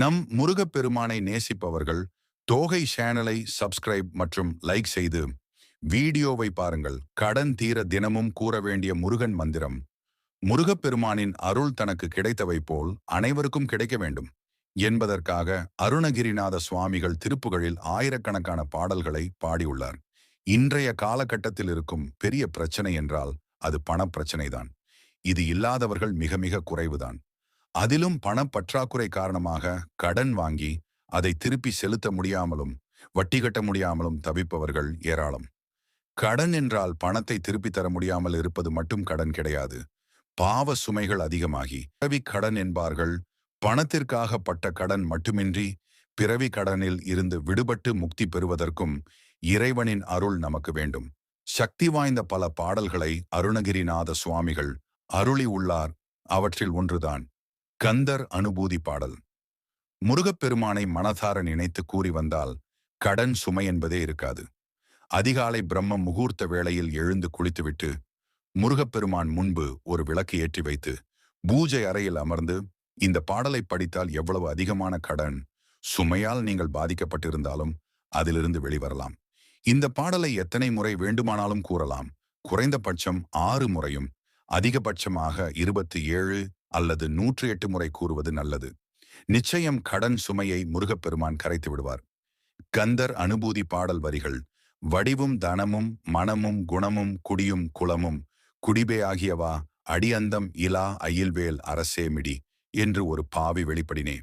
நம் முருகப்பெருமானை நேசிப்பவர்கள் தோகை சேனலை சப்ஸ்கிரைப் மற்றும் லைக் செய்து வீடியோவை பாருங்கள். கடன் தீர தினமும் கூற வேண்டிய முருகன் மந்திரம். முருகப்பெருமானின் அருள் தனக்கு கிடைத்தவை போல் அனைவருக்கும் கிடைக்க வேண்டும். என்பதற்காக அருணகிரிநாத சுவாமிகள் திருப்புகளில் ஆயிரக்கணக்கான பாடல்களை பாடியுள்ளார். இன்றைய காலகட்டத்தில் இருக்கும் பெரிய பிரச்சனை என்றால் அது பணப்பிரச்சனைதான் இது இல்லாதவர்கள் மிக மிக குறைவுதான். அதிலும் பணப்பற்றாக்குறை காரணமாக கடன் வாங்கி அதை திருப்பி செலுத்த முடியாமலும் வட்டி கட்ட முடியாமலும் தவிப்பவர்கள் ஏராளம். கடன் என்றால் பணத்தை திருப்பி தர முடியாமல் இருப்பது மட்டும் கடன் கிடையாது. பாவ சுமைகள் அதிகமாகி பிறவி கடன் என்பார்கள் பணத்திற்காக பட்ட கடன் மட்டுமின்றி பிறவி கடனில் இருந்து விடுபட்டு முக்தி பெறுவதற்கும் இறைவனின் அருள் நமக்கு வேண்டும். சக்தி வாய்ந்த பல பாடல்களை அருணகிரிநாத சுவாமிகள் அருளி உள்ளார். அவற்றில் ஒன்றுதான். கந்தர் அனுபூதி பாடல். முருகப்பெருமானை மனதார நினைத்து கூறி வந்தால் கடன் சுமை என்பதே இருக்காது. அதிகாலை பிரம்ம முகூர்த்த வேளையில் எழுந்து குளித்துவிட்டு முருகப்பெருமான் முன்பு ஒரு விளக்கு ஏற்றி வைத்து பூஜை அறையில் அமர்ந்து இந்த பாடலை படித்தால் எவ்வளவு அதிகமான கடன் சுமையால் நீங்கள் பாதிக்கப்பட்டிருந்தாலும் அதிலிருந்து வெளிவரலாம். இந்த பாடலை எத்தனை முறை வேண்டுமானாலும் கூறலாம். குறைந்தபட்சம் ஆறு முறையும் அதிகபட்சமாக இருபத்தி ஏழு அல்லது நூற்றி எட்டு முறை கூறுவது நல்லது. நிச்சயம் கடன் சுமையை முருகப்பெருமான் கரைத்து விடுவார். கந்தர் அனுபூதி பாடல் வரிகள் வடிவும் தனமும் மனமும் குணமும் குடியும் குளமும் குடிபே ஆகியவா அடியந்தம் இலா அயில்வேல் அரசேமிடி என்று ஒரு பாவி வெளிப்படினே.